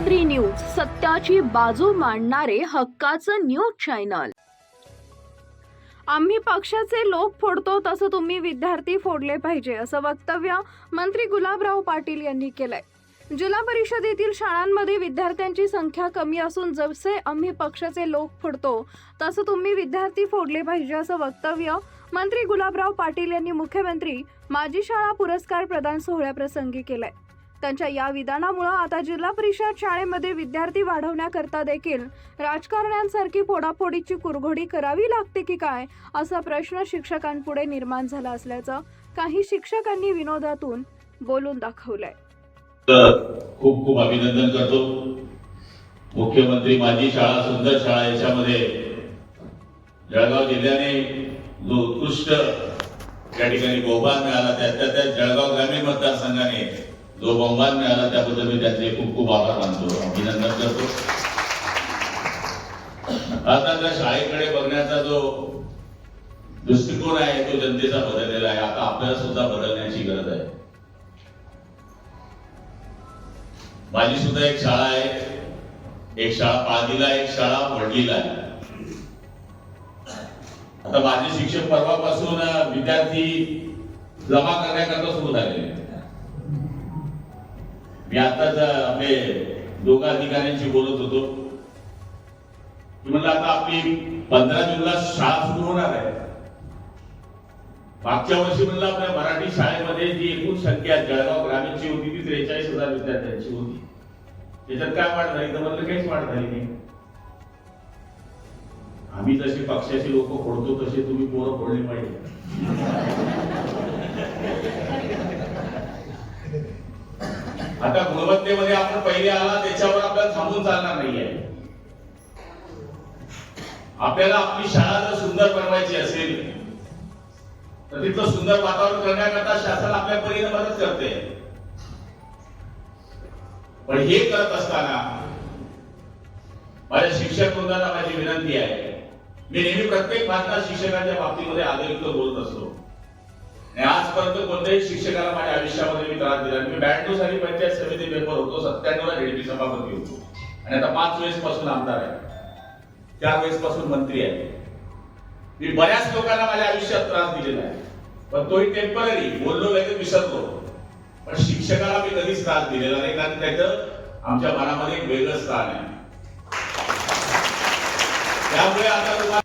सत्याची बाजू मांडणारे हक्काचं न्यूज चॅनल. आम्ही पक्षाचे लोक फोडतो तसं तुम्ही विद्यार्थी फोडले पाहिजे असं वक्तव्य मंत्री गुलाबराव पाटील यांनी केलंय. जिल्हा परिषदेतील शाळांमध्ये विद्यार्थ्यांची संख्या कमी असून जसे आम्ही पक्षाचे लोक फोडतो तसं तुम्ही विद्यार्थी फोडले पाहिजे असं वक्तव्य मंत्री गुलाबराव पाटील यांनी मुख्यमंत्री माझी शाळा पुरस्कार प्रदान सोहळ्याप्रसंगी केलंय. त्यांच्या या विधानामुळं आता जिल्हा परिषद शाळेमध्ये विद्यार्थी वाढवण्याकरता देखील राजकारण्यांसारखी फोडाफोडीची कुरघोडी करावी लागते की काय असा प्रश्न शिक्षकांपुढे निर्माण झाला असल्याचं काही शिक्षकांनी विनोदातून बोलून दाखवलंय. खूप खूप अभिनंदन करतो. मुख्यमंत्री माझी शाळा सुंदर शाळा याच्यामध्ये जळगाव जिल्ह्याने जो उत्कृष्ट त्या ठिकाणी बहुमान मिळाला त्या त्यात जळगाव ग्रामीण मतदारसंघाने जो बहुमान मिळाला त्याबद्दल मी त्याचे खूप खूप आभार मानतो. अभिनंदन करतो. आता त्या शाळेकडे बघण्याचा जो दृष्टिकोन आहे तो जनतेचा बदललेला आहे. आता आपल्याला सुद्धा बदलण्याची गरज आहे. माझी सुद्धा एक शाळा आहे. एक शाळा पालीला एक शाळा पडलीला आहे आता माझे शिक्षक परवापासून विद्यार्थी जमा करण्याकरता सुरू झालेले आहेत. मी आताच आपले दोघा अधिकाऱ्यांशी बोलत होतो. म्हणलं आता आपली पंधरा जूनला शाळा सुरू होणार आहे. मागच्या वर्षी म्हणलं आपल्या मराठी शाळेमध्ये जी एकूण संख्या जळगाव ग्रामीणची होती ती त्रेचाळीस हजार विद्यार्थ्यांची होती. त्याच्यात काय वाढ झाली? तर म्हणलं काहीच वाढ झाली नाही. आम्ही जशी पक्षाचे लोक फोडतो तसे तुम्ही पोरं फोडली पाहिजे. आता गुणवत्तेमध्ये आपण पहिले आला त्याच्यावर आपल्याला थांबून चालणार नाहीये. आपल्याला आपली शाळा जर सुंदर बनवायची असेल तर तिथलं सुंदर वातावरण करण्याकरता शासन आपल्या परीने मदत करते. पण हे करत असताना माझ्या शिक्षक वृंदाला माझी विनंती आहे. मी नेहमी प्रत्येक भारतात शिक्षकांच्या बाबतीमध्ये आदरयुक्त बोलत असतो. आणि आजपर्यंत कोणत्याही शिक्षकाला माझ्या आयुष्यामध्ये मी त्रास दिला मी ब्याण्णव साली पंचायत समिती मेंबर होतो सत्त्याण्णवला रेडपी सभापती होतो. आणि आता पाच वेळेस पासून आमदार आहे. चार वेळेस पासून मंत्री आहे. मी बऱ्याच लोकांना माझ्या आयुष्यात त्रास दिलेला आहे. पण तोही टेंपररी बोललो लगेच विसरलो. पण शिक्षकाला मी कधीच त्रास दिलेला नाही कारण त्याचं आमच्या मनामध्ये एक वेगळं स्थान आहे. त्यामुळे आता तुम्हाला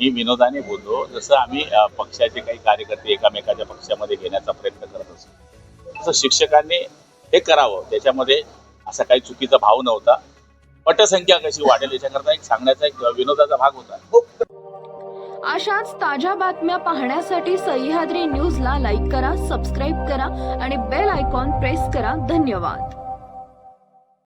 मी विनोदाने बोललो जसं आम्ही पक्षाचे काही कार्यकर्ते एकामेकाच्या पक्षामध्ये घेण्याचा प्रयत्न करत असतो. तसं शिक्षकांनी हे करावं त्याच्यामध्ये असा काही चुकीचा भाव नव्हता. पटसंख्या कशी वाढेल याच्याकरता एक सांगण्याचा एक विनोदाचा भाग होता. अशाच ताज्या बातम्या पाहण्यासाठी सह्याद्री न्यूजला लाईक करा सबस्क्राईब करा आणि बेल आयकॉन प्रेस करा. धन्यवाद.